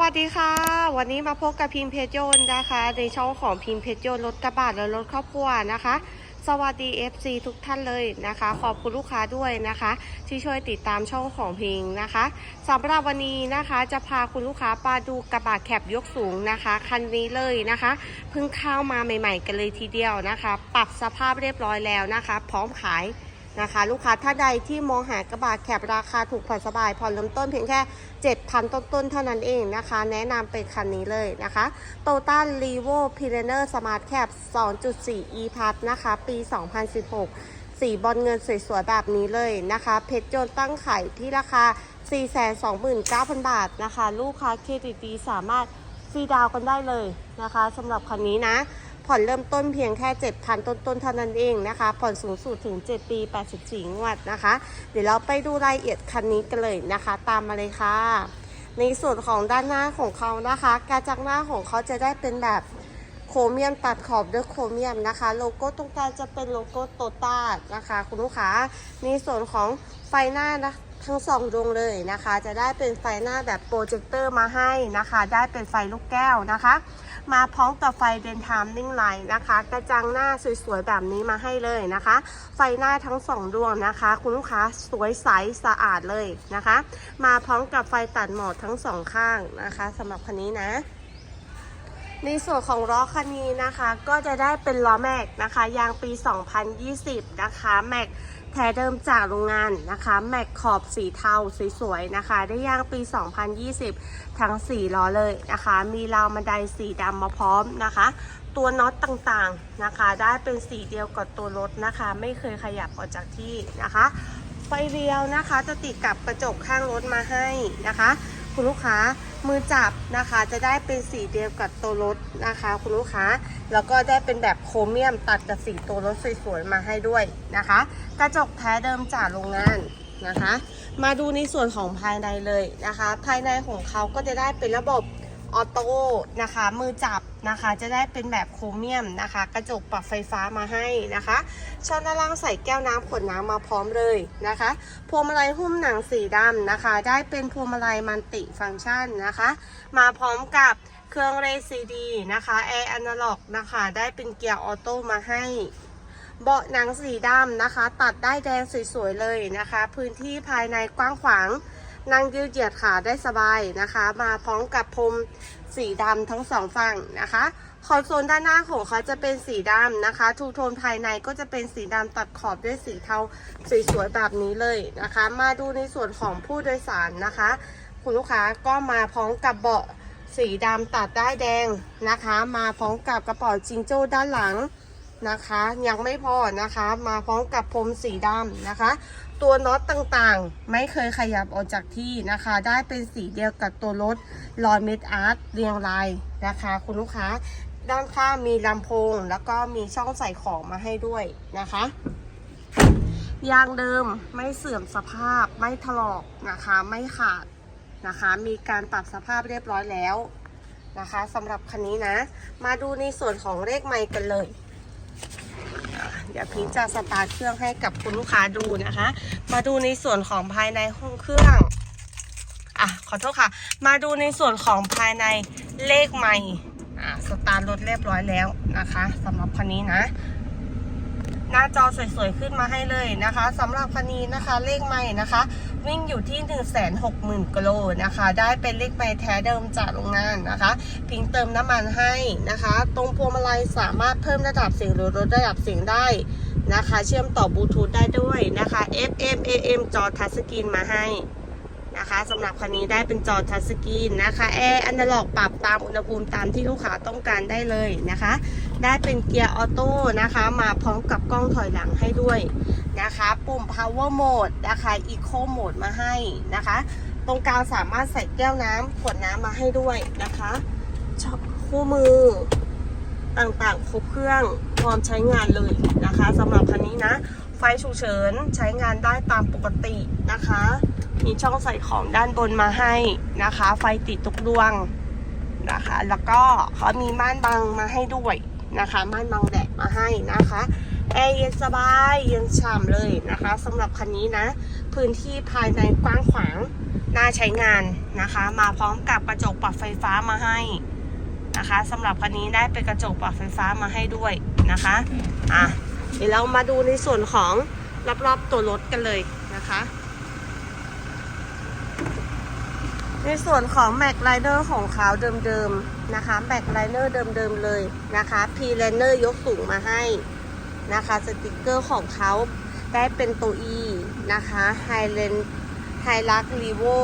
วัสดีค่ะ วันนี้มาพบกับพิมพ์เพชรยนต์นะคะ ในช่องของพิมพ์เพชรยนต์รถกระบะและรถครอบครัวนะคะ สวัสดี FC ทุกท่านเลยนะคะ ขอบคุณลูกค้าด้วยนะคะ ที่ช่วยติดตามช่องของพิงนะคะสำหรับวันนี้นะคะจะพาคุณลูกค้าไปดูกระบะแคบยกสูงนะคะคันนี้เลยนะคะเพิ่งเข้ามาใหม่ ๆ กันเลยทีเดียวนะคะ ปรับสภาพเรียบร้อยแล้วนะคะ พร้อมขาย นะคะ ลูกค้าท่านใดที่มองหากระบะแคบราคาถูกผ่อนสบายผ่อนเริ่มต้นเพียงแค่ 7,000 ต้นๆ เท่านั้นเองนะคะ แนะนำเป็นคันนี้เลยนะคะ t o t a l e v o p i r e n e r Smart Cap 2.4 e p a s นะคะ ปี 2016 สีบอลเงินสวยๆ แบบนี้เลยนะคะ เพชรโยนตั้งไขายที่ราคา 429,000 บาทนะคะ ลูกค้าเครดิตดีสามารถฟรีดาวกันได้เลยนะคะสำหรับคันนี้นะ ผ่อนเริ่มต้นเพียงแค่ 7,000 ต้นๆเท่านั้นเองนะคะ ผ่อนสูงสุดถึง 7 ปี 84 งวดนะคะ เดี๋ยวเราไปดูรายละเอียดคันนี้กันเลยนะคะ ตามมาเลยค่ะ ในส่วนของด้านหน้าของเขานะคะการจักหน้าของเขาจะได้เป็นแบบโครเมียมตัดขอบด้วยโครเมียมนะคะ โลโก้ตรงกลางจะเป็นโลโก้โตต้านะคะ คุณลูกค้าในส่วนของไฟหน้านะ ทั้งสองดวงเลยนะคะ จะได้เป็นไฟหน้าแบบโปรเจคเตอร์มาให้นะคะ ได้เป็นไฟลูกแก้วนะคะ มาพร้อมกับไฟเดนทามนิ่งไลน์นะคะ กระจังหน้าสวยๆแบบนี้มาให้เลยนะคะ ไฟหน้าทั้งสองดวงนะคะ คุณลูกค้าสวยใสสะอาดเลยนะคะ มาพร้อมกับไฟตัดหมอกทั้งสองข้างนะคะสำหรับคันนี้นะในส่วนของล้อคันนี้นะคะ ก็จะได้เป็นล้อแม็กนะคะ ยางปี 2020 นะคะ แม็ก แท้เดิมจากโรงงานนะคะแม็กขอบสีเทาสวยๆนะคะ ได้ย่างปี 2020 ทั้ง4ล้อเลยนะคะ มีราวบันไดสีดำมาพร้อมนะคะ ตัวน็อตต่างๆนะคะ ได้เป็นสีเดียวกับตัวรถนะคะ ไม่เคยขยับออกจากที่นะคะ ไฟเรียวนะคะจะติดกับกระจกข้างรถมาให้นะคะ คุณลูกค้า มือจับนะคะจะได้เป็นสีเดียวกับตัวรถนะคะ คุณลูกค้า แล้วก็ได้เป็นแบบโครเมียมตัดกับสีตัวรถสวยๆมาให้ด้วยนะคะ กระจกแท้เดิมจากโรงงานนะคะ มาดูในส่วนของภายในเลยนะคะ ภายในของเขาก็จะได้เป็นระบบ ออโต้นะคะ มือจับนะคะ จะได้เป็นแบบโครเมียมนะคะ กระจกปรับไฟฟ้ามาให้นะคะ ช่องด้านล่างใส่แก้วน้ำขวดน้ำมาพร้อมเลยนะคะ พวงมาลัยหุ้มหนังสีดำนะคะ ได้เป็นพวงมาลัยมันติฟังก์ชันนะคะ มาพร้อมกับเครื่องเรซีดีนะคะแอร์อนาล็อกนะคะ ได้เป็นเกียร์ออโต้มาให้เบาะหนังสีดำนะคะ ตัดได้แดงสวยๆเลยนะคะ พื้นที่ภายในกว้างขวาง นั่งยืดเหยียดขาได้สบายนะคะ มาพร้อมกับพรมสีดำทั้งสองฝั่งนะคะคอนโซลด้านหน้าของเขาจะเป็นสีดำนะคะ ทูโทนภายในก็จะเป็นสีดำตัดขอบด้วยสีเทาสสวยๆแบบนี้เลยนะคะ มาดูในส่วนของผู้โดยสารนะคะ คุณลูกค้าก็มาพร้อมกับเบาะสีดำตัดได้แดงนะคะ มาพร้อมกับกระเป๋าจิงโจ้ด้านหลัง นะคะ ยังไม่พอนะคะ มาพร้อมกับพรมสีดำนะคะ ตัวน็อตต่างๆ ไม่เคยขยับออกจากที่นะคะ ได้เป็นสีเดียวกับตัวรถลอยเมดอาร์ตเรียงรายนะคะ คุณลูกค้าด้านข้างมีลำโพง แล้วก็มีช่องใส่ของมาให้ด้วยนะคะยางเดิมไม่เสื่อมสภาพไม่ถลอกนะคะ ไม่ขาดนะคะ มีการปรับสภาพเรียบร้อยแล้วนะคะสำหรับคันนี้นะ มาดูในส่วนของเลขไมค์กันเลย เดี๋ยวพีชจะสตาร์ทเครื่องให้กับคุณลูกค้าดูนะคะ มาดูในส่วนของภายในห้องเครื่องอะขอโทษค่ะ มาดูในส่วนของภายในเลขใหม่อะสตาร์ทรถเรียบร้อยแล้วนะคะสำหรับคันนี้นะหน้าจอสวยๆขึ้นมาให้เลยนะคะสำหรับคันนี้นะคะเลขใหม่นะคะ วิ่งอยู่ที่ 1 6 0 0 0 0กิโลนะคะ ได้เป็นเลขใหม่แท้เดิมจากโรงงานนะคะ พิงเติมน้ำมันให้นะคะ ตรงพวงมาลัยสามารถเพิ่มระดับเสียงหรือลดระดับเสียงได้นะคะ เชื่อมต่อบลูทูธได้ด้วยนะคะ FM AM จอทัชสกรีนมาให้นะคะสำหรับคันนี้ได้เป็นจอทัชสกรีนนะคะแอร์อันาล็อกปรับตามอุณหภูมิตามที่ลูกค้าต้องการได้เลยนะคะ ได้เป็นเกียร์ออโต้นะคะ มาพร้อมกับกล้องถอยหลังให้ด้วย นะคะ ปุ่ม power mode นะคะ eco mode มาให้นะคะ ตรงกลางสามารถใส่แก้วน้ำขวดน้ำมาให้ด้วยนะคะชอบคู่มือต่างๆ ครบเครื่องพร้อมใช้งานเลยนะคะสำหรับคันนี้นะ ไฟฉุกเฉินใช้งานได้ตามปกตินะคะ มีช่องใส่ของด้านบนมาให้นะคะ ไฟติดทุกดวงนะคะ แล้วก็เขามีม่านบังมาให้ด้วยนะคะ ม่านบังแดดมาให้นะคะ แอร์เย็นสบายเย็นฉ่ำเลยนะคะสำหรับคันนี้นะ พื้นที่ภายในกว้างขวางน่าใช้งานนะคะ มาพร้อมกับกระจกปรับไฟฟ้ามาให้นะคะสำหรับคันนี้ได้เป็นกระจกปรับไฟฟ้ามาให้ด้วยนะคะอะเดี๋ยวเรามาดูในส่วนของรอบๆตัวรถกันเลยนะคะ ในส่วนของ Mac Liner ของเขาเดิมๆนะคะ Mac Liner เดิมๆเลยนะคะ P Liner ยกสูงมาให้ นะคะสติกเกอร์ของเขาได้เป็นตัว E นะคะ Highland h i l u x r e v o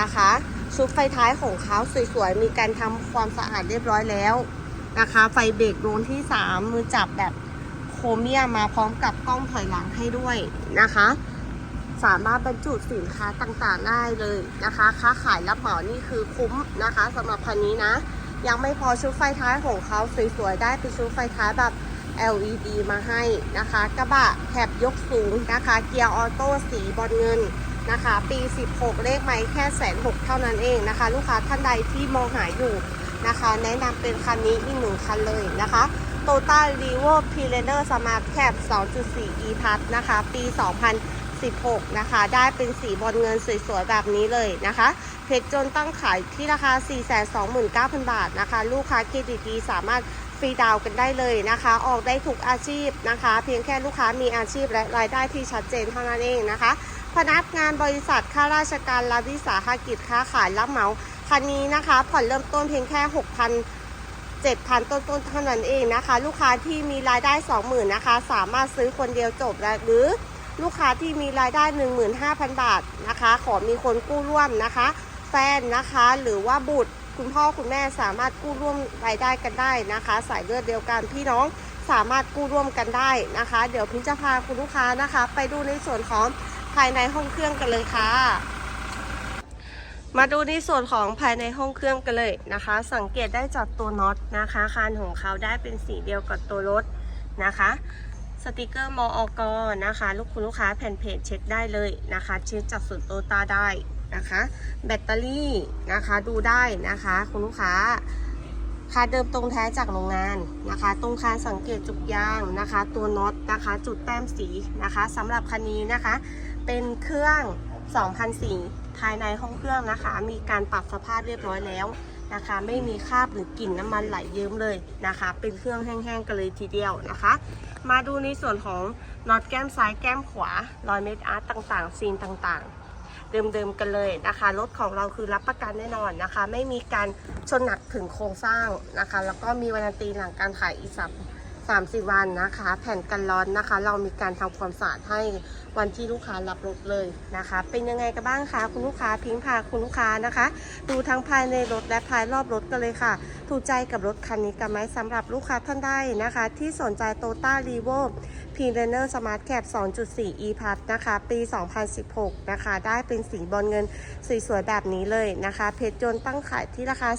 นะคะชุดไฟท้ายของเขาสวยๆ มีการทำความสะอาดเรียบร้อยแล้วนะคะ ไฟเบรกโดนที่ 3 มือจับแบบโครเมียมมาพร้อมกับกล้องถอยหลังให้ด้วยนะคะ สามารถบรรจุสินค้าต่างๆได้เลยนะคะ ค้าขายรับเหมานี่คือคุ้มนะคะสำหรับคันนี้นะ ยังไม่พอชุดไฟท้ายของเขาสวยๆ ได้เป็นชุดไฟท้ายแบบ LED มาให้นะคะ กระบะแถบยกสูงนะคะ เกียร์ออโต้สีบอลเงินนะคะ ปี 16 เลขไม่แค่แสนหกเท่านั้นเองนะคะ ลูกค้าท่านใดที่มองหาอยู่นะคะ แนะนำเป็นคันนี้อีกหนึ่งคันเลยนะคะ t o ต้ารีโวพีเรเนอร์สมาร์ทแคป2.4 e p a s นะคะ ปี 2016 นะคะ ได้เป็นสีบอลเงินสวยๆ แบบนี้เลยนะคะ เพจจนตั้งขายที่ราคา 429,000 บาทนะคะ ลูกค้าเครดิตดีสามารถ รีดาวน์กันได้เลยนะคะ ออกได้ทุกอาชีพนะคะ เพียงแค่ลูกค้ามีอาชีพและรายได้ที่ชัดเจนเท่านั้นเองนะคะ พนักงานบริษัทข้าราชการรัฐวิสาหกิจค้าขายรับเหมาคันนี้นะคะ ผ่อนเริ่มต้นเพียงแค่ 6,000 7,000 ต้นๆเท่านั้นเองนะคะ ลูกค้าที่มีรายได้ 20,000นะคะ สามารถซื้อคนเดียวจบและหรือลูกค้าที่มีรายได้ 15,000 บาทนะคะ ขอมีคนกู้ร่วมนะคะ แฟนนะคะหรือว่าบุตร คุณพ่อคุณแม่สามารถกู้ร่วมรายได้กันได้นะคะ สายเลือดเดียวกันพี่น้องสามารถกู้ร่วมกันได้นะคะ เดี๋ยวพิมจะพาคุณลูกค้านะคะ ไปดูในส่วนของภายในห้องเครื่องกันเลยค่ะ มาดูในส่วนของภายในห้องเครื่องกันเลยนะคะ สังเกตได้จากตัวน็อตนะคะคานของเขาได้เป็นสีเดียวกับตัวรถนะคะสติกเกอร์มออกนะคะ ลูกคุณลูกค้าแผ่นเพจเช็คได้เลยนะคะเช็คจากส่วนโตตาได้ นะคะ แบตเตอรี่นะคะดูได้นะคะคุณลูกค้าคาเดิมตรงแท้จากโรงงานนะคะ ตรงคานสังเกตจุกยางนะคะ ตัวน็อตนะคะ จุดแต้มสีนะคะสำหรับคันนี้นะคะ เป็นเครื่อง2004ภายในห้องเครื่องนะคะ มีการปรับสภาพเรียบร้อยแล้วนะคะ ไม่มีคราบหรือกลิ่นน้ำมันไหลเยิ้มเลยนะคะ เป็นเครื่องแห้งๆกันเลยทีเดียวนะคะ มาดูในส่วนของน็อตแก้มซ้ายแก้มขวา รอยเม็ดอาร์ตต่างๆซีนต่างๆ เดิมๆกันเลยนะคะรถของเราคือรับประกันแน่นอนนะคะ ไม่มีการชนหนักถึงโครงสร้างนะคะ แล้วก็มีวันตีหลังการขายอีกสัปสามสี่วันนะคะ แผ่นกันร้อนนะคะ เรามีการทำความสะอาดให้วันที่ลูกค้ารับรถเลยนะคะ เป็นยังไงกันบ้างคะคุณลูกค้าพิงพาคุณลูกค้านะคะ ดูทั้งภายในรถและภายรอบรถกันเลยค่ะ ถูกใจกับรถคันนี้กันไหมสำหรับลูกค้าท่านใดนะคะ ที่สนใจโตต้ารีโวพีเรเนอร์สมาร์ทแคป2.4 e p a s นะคะ ปี 2016 นะคะ ได้เป็นสีบอลเงินสสวยๆแบบนี้เลยนะคะ เพจจนตั้งขายที่ราคา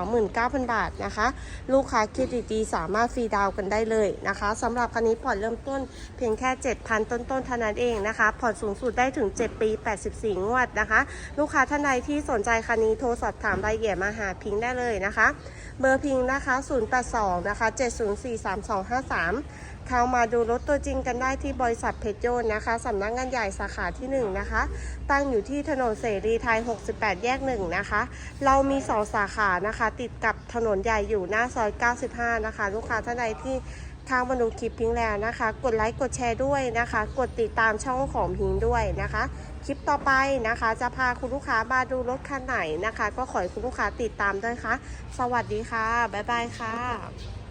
429,000 บาทนะคะ ลูกค้าเครดิตดีสามารถฟรีดาวน์กันได้เลยนะคะสำหรับคันนี้ผ่อนเริ่มต้นเพียงแค่ 7,000 ต้นๆเท่านั้นเองนะคะ ผ่อนสูงสุดได้ถึง 7 ปี 84 งวดนะคะ ลูกค้าท่านใดที่สนใจคันนี้โทรสอบถามรายละเอียดมาหาพิงค์ได้เลยนะคะ เบอร์พิงค์นะคะ 082 นะคะ 7043253 เข้ามาดูรถตัวจริงกันได้ที่บริษัทเพชรโยนนะคะสำนักงานใหญ่สาขาที่ 1 นะคะ ตั้งอยู่ที่ถนนเสรีไทย 68 แยก 1 นะคะ เรามี 2 สาขานะคะ ติดกับถนนใหญ่อยู่หน้าซอย 95 นะคะ ลูกค้าท่านใดที่ทางมาดูคลิปพิงแล้วนะคะ กดไลค์กดแชร์ด้วยนะคะ กดติดตามช่องของพิงด้วยนะคะ คลิปต่อไปนะคะ จะพาคุณลูกค้ามาดูรถคันไหนนะคะ ก็ขอให้คุณลูกค้าติดตามด้วยค่ะ สวัสดีค่ะ บ๊ายบายค่ะ